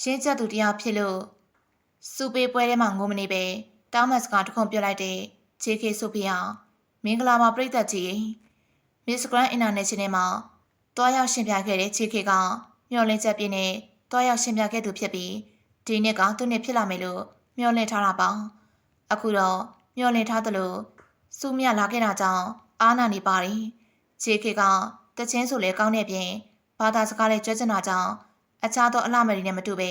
ရှင်းချက်သူတယောက်ဖြစ်လို့စူပေးပွဲထဲမှာငိုမနေပဲတောင်းမတ်စကားတစ်ခုပြောလိုက်တဲ့ JK ဆိုဖီယာမင်္ဂလာပါပြည်သက်ကြီး Miss Grand International မှာတွားရောက်ရှင်ပြခဲ့တဲ့ JK ကမျှော်လင့်ချက်ပြည့်နဲ့တွားရောက်ရှင်ပြခဲ့သူဖြစ်ပြီးဒီနှစ်ကသူ့နှစ်ဖြစ်လာမယ်လို့မျှော်လင့်ထားတာပါအခုတော့မျှော်လင့်ထားသလိုစူးမြလာခဲ့တာကြောင့်အားနာနေပါတယ် JK ကတချင်းဆိုလဲကောင်းတဲ့ပြင်ဘာသာစကားလဲကျွမ်းကျင်တာကြောင့် အခြားသောအလှမယ်တွေနဲ့မတူပဲ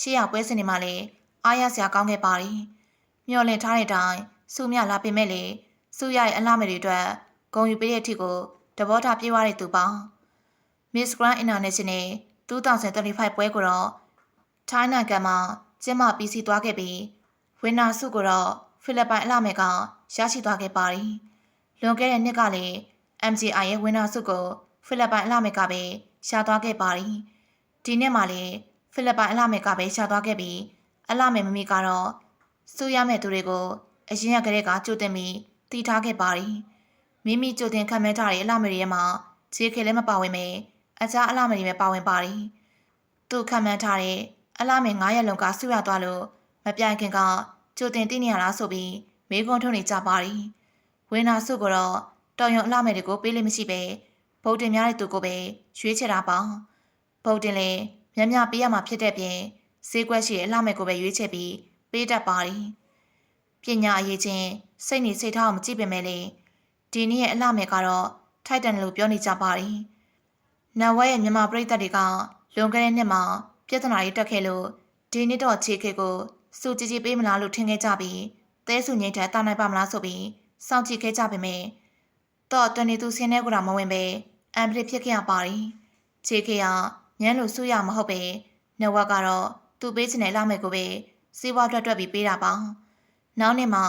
ရှေ့ရပွဲစဉ်တွေမှာလည်းအားရစရာကောင်းခဲ့ပါတယ်မျှော်လင့်ထားတဲ့အတိုင်းစူးမြလာပေမဲ့လေစူးရရဲ့အလှမယ်တွေအတွက်ဂုံယူပေးတဲ့အထိကိုတဘောထားပြေးသွားတဲ့သူပါ Miss Grand International 2025ပွဲကိုတော့ထိုင်းနိုင်ငံမှာကျင်းပပြီးစီးသွားခဲ့ပြီးဝင်းနာစုကိုတော့ဖိလစ်ပိုင်အလှမယ်ကရရှိသွားခဲ့ပါတယ်။လွန်ခဲ့တဲ့နှစ်ကလည်း MGI ရဲ့ဝင်းနာစုကိုဖိလစ်ပိုင်အလှမယ်ကပဲရှာသွားခဲ့ပါတယ်။ ဒီနှစ်မှာလည်းဖိလစ်ပိုင်အလှမယ်ကပဲရှာသွားခဲ့ပြီးအလှမယ်မမီကတော့စူရမဲ့သူတွေကိုအရင်ရကလေးကကြိုတင်ပြီးတည်ထားခဲ့ပါတယ်။မိမိကြိုတင်ခံမဲထားတဲ့အလှမယ်တွေထဲမှာခြေခဲလည်းမပါဝင်ပဲအခြားအလှမယ်တွေပဲပါဝင်ပါတယ်။သူခံမှန်းထားတဲ့အလှမယ်9ရက်လုံးကဆူရသွားလို့မပြိုင်ခင်ကကြိုတင်သိနေရလားဆိုပြီးမေးခွန်းထုတ်နေကြပါတယ်။ဝင်းနာစုကတော့တော်ရုံအလှမယ်တွေကိုပေးလို့မရှိပဲဗုဒ္ဓင်များတဲ့သူကိုပဲရွေးချယ်တာပါ။ ။ပုတ်တင်လည်းမြန်မြန်ပေးရမှာဖြစ်တဲ့ပြင်ဈေးကွက်ရှိတဲ့အလှမဲ့ကိုပဲရွေးချယ်ပြီးပေးတတ်ပါတယ်။ပညာအရေးချင်းစိတ်နေစိတ်ထားအောင်မကြည့်ပင်မဲ့လေဒီနေ့ရဲ့အလှမဲ့ကတော့ထိုက်တန်လို့ပြောနေကြပါတယ်။နဝဲရဲ့မြန်မာပြည်သက်တွေကလွန်ခဲ့တဲ့နှစ်မှာပြဿနာတွေတက်ခဲ့လို့ဒီနှစ်တော့ခြေခေကိုစူကြည်ကြည်ပေးမလားလို့ထင်ခဲ့ကြပြီးသဲစုငိမ့်ထက်တာနိုင်ပါမလားဆိုပြီးစောင့်ကြည့်ခဲ့ကြပေမဲ့တော့တွင်နေသူဆင်းနေကြတာမဝင်ပဲအံပလစ်ဖြစ်ခဲ့ရပါတယ်။ခြေခေက ညမ်းလို့စူရမဟုတ်ပဲနဝက်ကတော့သူ့ပေးချင်တဲ့လာမယ်ကိုပဲစီးပွားတွက်တွက်ပြီးပေးတာပါ။နောက်နှစ်မှာ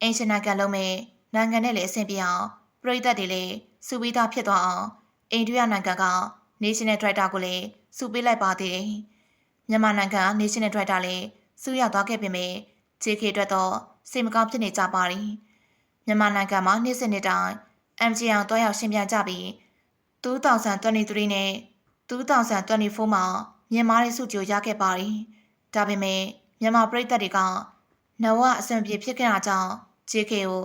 အင်ရှင်နိုင်ငံလုံးမဲ့နိုင်ငံနဲ့လည်းအဆင်ပြေအောင်ပြည်သက်တွေလည်းစူပြီးသားဖြစ်သွားအောင်အိန္ဒိယနိုင်ငံက National Director ကိုလည်းစုပေးလိုက်ပါသေးတယ်။မြန်မာနိုင်ငံ National Director လည်းစုရသွားခဲ့ပေမဲ့ JK အတွက်တော့စိတ်မကောင်းဖြစ်နေကြပါတယ်။မြန်မာနိုင်ငံမှာနေ့စဉ်နေ့တိုင်း MGN တွားရောက်ရှင်ပြကြပြီး2023နဲ့ 2024မှာမြန်မာရေးစုကြိုရခဲ့ပါတယ်။ဒါပေမဲ့မြန်မာပြည်သက်တွေကနဝအဆင်ပြေဖြစ်ခဲ့တာကြောင့် JK ကို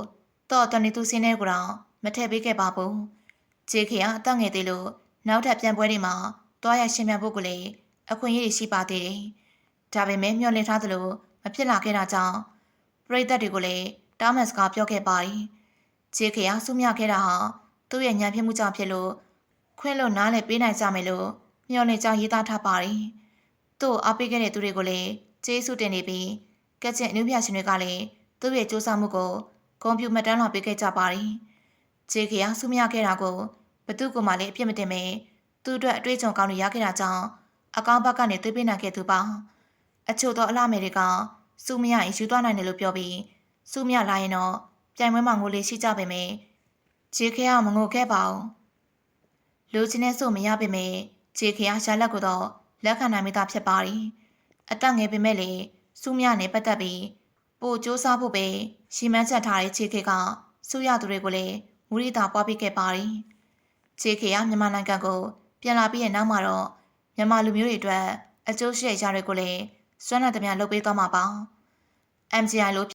တော့တနေသူစင်းတဲ့ကိုတော့မထည့်ပေးခဲ့ပါဘူး။ JK ကအသက်ငယ်သေးလို့နောက်ထပ်ပြန်ပွဲတွေမှာတွားရရှင်ပြဖို့ကိုလည်းအခွင့်အရေးရှိပါသေးတယ်။ဒါပေမဲ့မျှော်လင့်ထားသလိုမဖြစ်လာခဲ့တာကြောင့်ပြည်သက်တွေကိုလည်းတားမတ်စကားပြောခဲ့ပါတယ်။ JK ကစုမြခဲ့တာဟာသူ့ရဲ့ညံပြမှုကြောင့်ဖြစ်လို့ ခွင့်လို့နားလည်းပေးနိုင်ကြမယ်လို့မျှော်လင့်ကြောင်းရေးသားထားပါတယ်။သူ့အားပေးခဲ့တဲ့သူတွေကိုလည်းကျေးဇူးတင်နေပြီးကက်ချင်အနုပြရှင်တွေကလည်းသူ့ရဲ့စူးစမ်းမှုကိုဂုဏ်ပြုမှတ်တမ်းလွှာပေးခဲ့ကြပါတယ်။ JK ကစုမြခဲ့တာကိုဘသူကမှလည်းအပြစ်မတင်ပဲသူ့အတွက်အတွေ့အကြုံကောင်းတွေရခဲ့တာကြောင့်အကောင့်ဘက်ကနေသွေးပေးနိုင်ခဲ့သူပါအချို့သောအလားမယ်တွေကစူးမရရင်ယူသွားနိုင်တယ်လို့ပြောပြီးစူးမရလာရင်တော့ပြိုင်ပွဲမှာငိုလေးရှိကြပေမယ့်ဂျေခေကမငိုခဲ့ပါဘူး လူချင်းနဲ့ဆိုမရပေမယ့်ဂျေခေကရှာလက်ကိုတော့လက်ခံနိုင်မိတာဖြစ်ပါတယ်အသက်ငယ်ပေမဲ့လေစူးမရနဲ့ပတ်သက်ပြီးပို့စူးစမ်းဖို့ပဲရှီမန်းချက်ထားတဲ့ဂျေခေကစူးရသူတွေကိုလည်းမူရိတာပွားပေးခဲ့ပါတယ်ဂျေခေကမြန်မာနိုင်ငံကိုပြန်လာပြီးတဲ့နောက်မှာတော့မြန်မာလူမျိုးတွေအတွက်အကျိုးရှိတဲ့ຢာတွေကိုလည်းစွမ်းနာသမျှလုပ်ပေးသွားမှာပါ MGI လို့